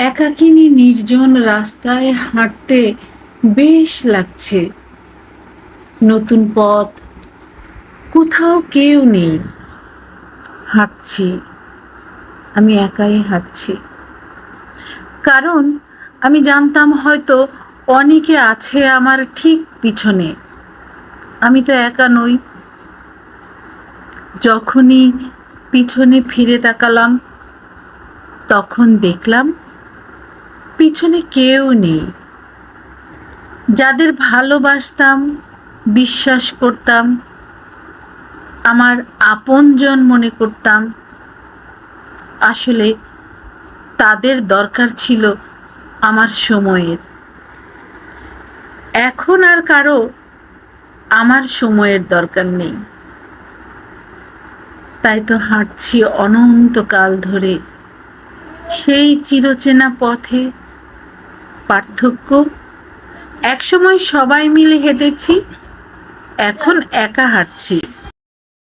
একাকিনী নির্জন রাস্তায় হাঁটতে বেশ লাগছে। নতুন পথ, কোথাও কেউ নেই। হাঁটছি, আমি একাই হাঁটছি। কারণ আমি জানতাম হয়তো অনেকে আছে আমার ঠিক পিছনে। আমি তো একা নই। যখনই পিছনে ফিরে তাকালাম, তখন দেখলাম পিছনে কেউ নেই। যাদের ভালোবাসতাম, বিশ্বাস করতাম, আমার আপনজন মনে করতাম, আসলে তাদের দরকার ছিল আমার সময়ের। এখন আর কারও আমার সময়ের দরকার নেই। তাই তো হাঁটছি অনন্তকাল ধরে। সেই চিরচেনা পথে পার্থক্য? একসময় সবাই মিলে হেঁটেছি এখন একা হাঁটছি।